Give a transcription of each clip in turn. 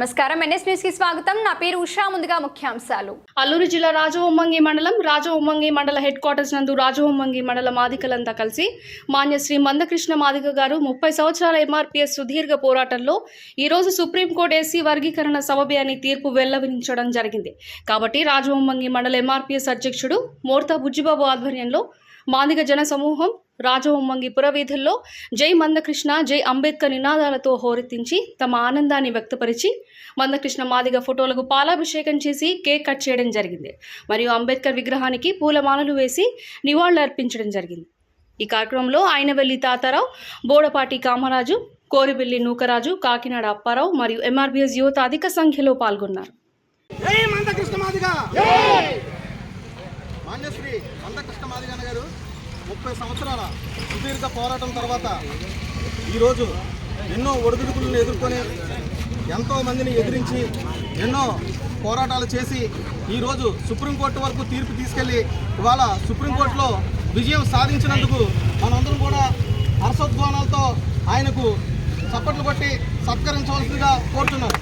నమస్కారం. ఎన్ఎస్ న్యూస్కి స్వాగతం. నా పేరు ఉషా. ముందుగా ముఖ్యాంశాలు. అల్లూరు జిల్లా రాజవొమ్మంగి మండలం రాజవొమ్మంగి మండల హెడ్ క్వార్టర్స్ నందు రాజవొమ్మంగి మండల మాదికలంతా కలిసి మాన్య శ్రీ మందకృష్ణ మాదిక గారు ముప్పై సంవత్సరాల ఎంఆర్పీఎస్ సుదీర్ఘ పోరాటంలో ఈరోజు సుప్రీంకోర్టు ఎస్సీ వర్గీకరణ సబబే అని తీర్పు వెల్లవించడం జరిగింది. కాబట్టి రాజవొమ్మంగి మండల ఎంఆర్పీఎస్ అధ్యక్షుడు మోర్తా బుజ్జిబాబు ఆధ్వర్యంలో మాదిగ జన సమూహం రాజవొమ్మంగి పురవీధుల్లో జై మందకృష్ణ జై అంబేద్కర్ నినాదాలతో హోరెత్తించి తమ ఆనందాన్ని వ్యక్తపరిచి మందకృష్ణ మాదిగ ఫోటోలకు పాలాభిషేకం చేసి కేక్ కట్ చేయడం జరిగింది. మరియు అంబేద్కర్ విగ్రహానికి పూలమాలలు వేసి నివాళులు అర్పించడం జరిగింది. ఈ కార్యక్రమంలో ఆయనవెల్లి తాతారావు బోడపాటి కామరాజు కోరిబిల్లి నూకరాజు కాకినాడ అప్పారావు మరియు ఎంఆర్బీఎస్ యువత అధిక సంఖ్యలో పాల్గొన్నారు. మాన్యశ్రీ మందకృష్ణ గారు ముప్పై సంవత్సరాల సుదీర్ఘ పోరాటం తర్వాత ఈరోజు ఎన్నో ఒడిదుడుకులను ఎదుర్కొని ఎంతో మందిని ఎదిరించి ఎన్నో పోరాటాలు చేసి ఈరోజు సుప్రీంకోర్టు వరకు తీర్పు తీసుకెళ్ళి ఇవాళ సుప్రీంకోర్టులో విజయం సాధించినందుకు మనందరం కూడా హర్షోద్వానాలతో ఆయనకు చప్పట్లు కొట్టి సత్కరించవలసిందిగా కోరుతున్నాను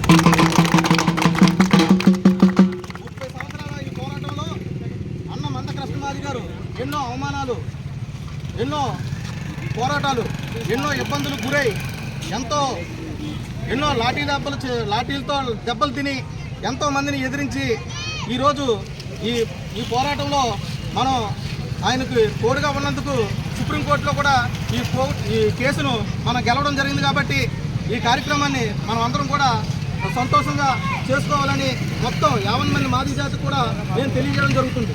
ముప్పై సంవత్సరాల ఈ పోరాటంలో అన్న మంద కృష్ణమాది గారు ఎన్నో అవమానాలు ఎన్నో పోరాటాలు ఎన్నో ఇబ్బందులు గురై ఎంతో ఎన్నో లాఠీ దెబ్బలు చే- లాఠీలతో దెబ్బలు తిని ఎంతో మందిని ఎదిరించి ఈరోజు ఈ ఈ పోరాటంలో మనం ఆయనకు తోడుగా ఉన్నందుకు సుప్రీంకోర్టులో కూడా ఈ ఈ కేసును మనం గెలవడం జరిగింది కాబట్టి ఈ కార్యక్రమాన్ని మనం అందరం కూడా సంతోషంగా చేసుకోవాలని మొత్తం యావన్ మంది మాది జాతి కూడా నేను తెలియజేయడం జరుగుతుంది.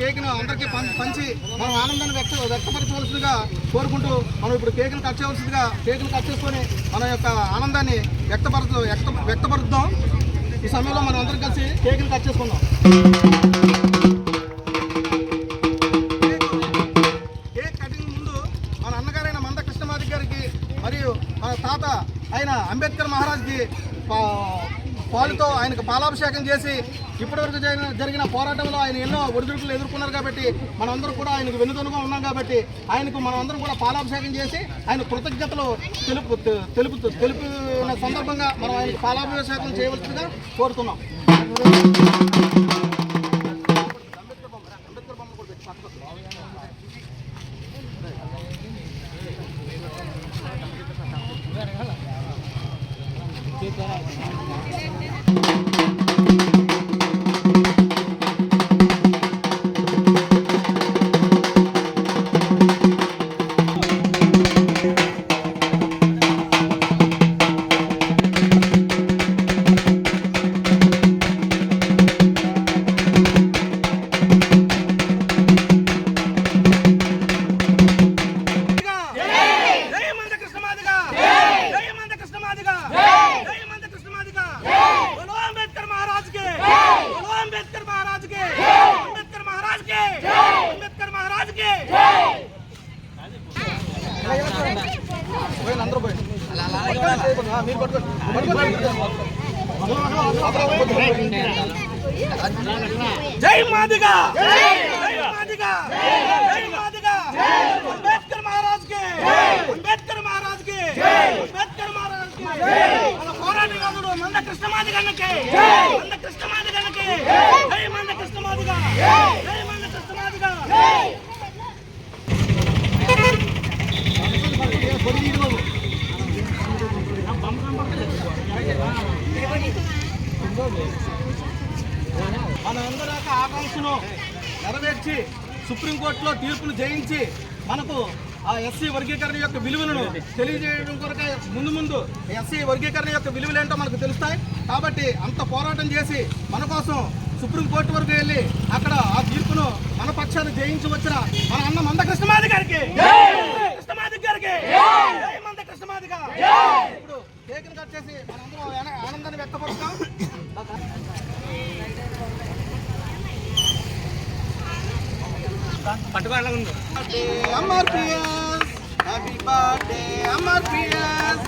కేక్ను అందరికీ పంచి మనం ఆనందాన్ని వ్యక్త వ్యక్తపరచవలసిందిగా కోరుకుంటూ మనం ఇప్పుడు కేక్ని కట్ చేయవలసిందిగా కేక్ని కట్ చేసుకొని మన యొక్క ఆనందాన్ని వ్యక్తపరచ వ్యక్త వ్యక్తపరుద్దాం. ఈ సమయంలో మనం అందరం కలిసి కేక్ని కట్ చేసుకుందాం. కేక్ కటింగ్ ముందు మన అన్నగారైన మంద కృష్ణమాధి గారికి మరియు మన తాత అయిన అంబేద్కర్ మహారాజ్కి పాలుతో ఆయనకు పాలాభిషేకం చేసి ఇప్పటివరకు జరిగిన జరిగిన పోరాటంలో ఆయన ఎన్నో ఒడిదుడుకులు ఎదుర్కొన్నారు కాబట్టి మనందరం కూడా ఆయనకు వెనుదనుగా ఉన్నాం కాబట్టి ఆయనకు మనం కూడా పాలాభిషేకం చేసి ఆయన కృతజ్ఞతలు తెలుపు తెలుపు తెలుపున సందర్భంగా మనం ఆయనకు పాలాభిషేకం చేయవలసిందిగా కోరుతున్నాం. జై మాదిగా! అంబేద్కర్ మహారాజ్ కే అంబేద్కర్ మహారాజ్ కే అంబేద్కర్ మహారాజ్ కే మన పోరాట యోధుడు మంద కృష్ణమాది గన్నకే మంద కృష్ణమాది గన్నకే జై మంద కృష్ణమాదిగా జై మంద కృష్ణమాదిగా మనందరి యొక్క ఆకాంక్షను నెరవేర్చి సుప్రీంకోర్టులో తీర్పును జయించి మనకు ఆ ఎస్సీ వర్గీకరణ యొక్క విలువలను తెలియజేయడం కొరకే ముందు ముందు ఎస్సీ వర్గీకరణ యొక్క విలువలు ఏంటో మనకు తెలుస్తాయి. కాబట్టి అంత పోరాటం చేసి మన కోసం సుప్రీంకోర్టు వరకు వెళ్ళి అక్కడ ఆ తీర్పును మన పక్షాన్ని జయించి వచ్చిన మన అన్న మంద కృష్ణమాది గారికి కృష్ణమాది గారికి. మంద కృష్ణమాదిగా ఇప్పుడు కేకును కట్ చేసి మనందరం ఆన- ఆనందాన్ని వ్యక్తపరుస్తాం. MRPS happy birthday MRPS